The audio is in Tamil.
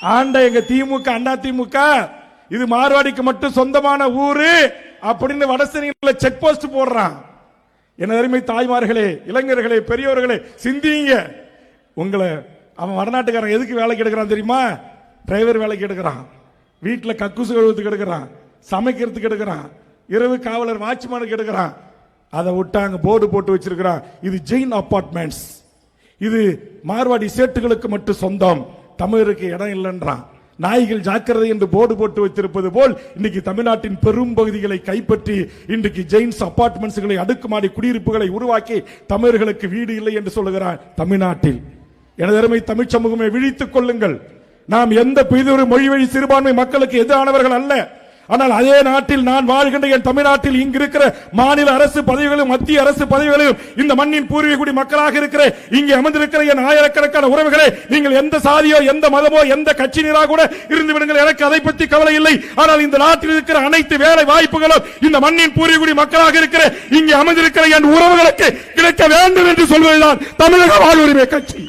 ஆண்ட எங்க திமுக அண்ணா திமுக இது மார்வாடிக்கு மட்டும் சொந்தமான ஊரு அப்படின்னு வடசனியில செக் போஸ்ட் போடுறான். என் அருமை தாய்மார்களே இளைஞர்களே பெரியவர்களே சிந்திங்க. உங்களை அவன் வடநாட்டுக்காரன் எதுக்கு வேலைக்கு எடுக்கிறான் தெரியுமா? டிரைவர் வேலைக்கு எடுக்கிறான் வீட்டில் கக்கூசு கழுவுறதுக்கு எடுக்கிறான் சமைக்கிறதுக்கு எடுக்கிறான் இரவு காவலர் வாட்ச்மேனுக்கு எடுக்கிறான் அதை விட்டாங்க போர்டு போட்டு வச்சிருக்கிறான். இது ஜெயின் அபார்ட்மெண்ட்ஸ். இது மார்வாடி சேட்டுகளுக்கு மட்டும் சொந்தம். தமிழருக்கு இடம் இல்லைன்றான். நாய்கள் ஜாக்கிரதை என்று போர்டு போட்டு வைத்திருப்பது போல் இன்னைக்கு தமிழ்நாட்டின் பெரும் பகுதிகளை கைப்பற்றி இன்றைக்கு ஜெயின்ஸ் அபார்ட்மெண்ட்ஸ்களை அடுக்குமாடி குடியிருப்புகளை உருவாக்கி தமிழர்களுக்கு வீடு இல்லை என்று சொல்லுகிறான் தமிழ்நாட்டில். எனது அருமை தமிழ் சமூகமே விழித்துக் கொள்ளுங்கள். நாம் எந்த பிரிதொரு மொழி வழி சிறுபான்மை மக்களுக்கு எதிரானவர்கள் அல்ல. ஆனால் அதே நாட்டில் நான் வாழ்கின்ற என் தமிழ்நாட்டில் இங்கு இருக்கிற மாநில அரசு பதவிகளும் மத்திய அரசு பதவிகளையும் இந்த மண்ணின் பூர்வீகுடி மக்களாக இருக்கிற இங்கே அமர்ந்திருக்கிற என் ஆயிரக்கணக்கான உறவுகளே நீங்கள் எந்த சாதியோ எந்த மதமோ எந்த கட்சியினராக கூட இருந்து விடுங்கள். எனக்கு அதை பற்றி கவலை இல்லை. ஆனால் இந்த நாட்டில் இருக்கிற அனைத்து வேலை வாய்ப்புகளும் இந்த மண்ணின் பூர்வீகுடி மக்களாக இருக்கிற இங்கே அமர்ந்திருக்கிற என் உறவுகளுக்கு கிடைக்க வேண்டும் என்று சொல்வதுதான் தமிழக வாழ்வுரிமை கட்சி.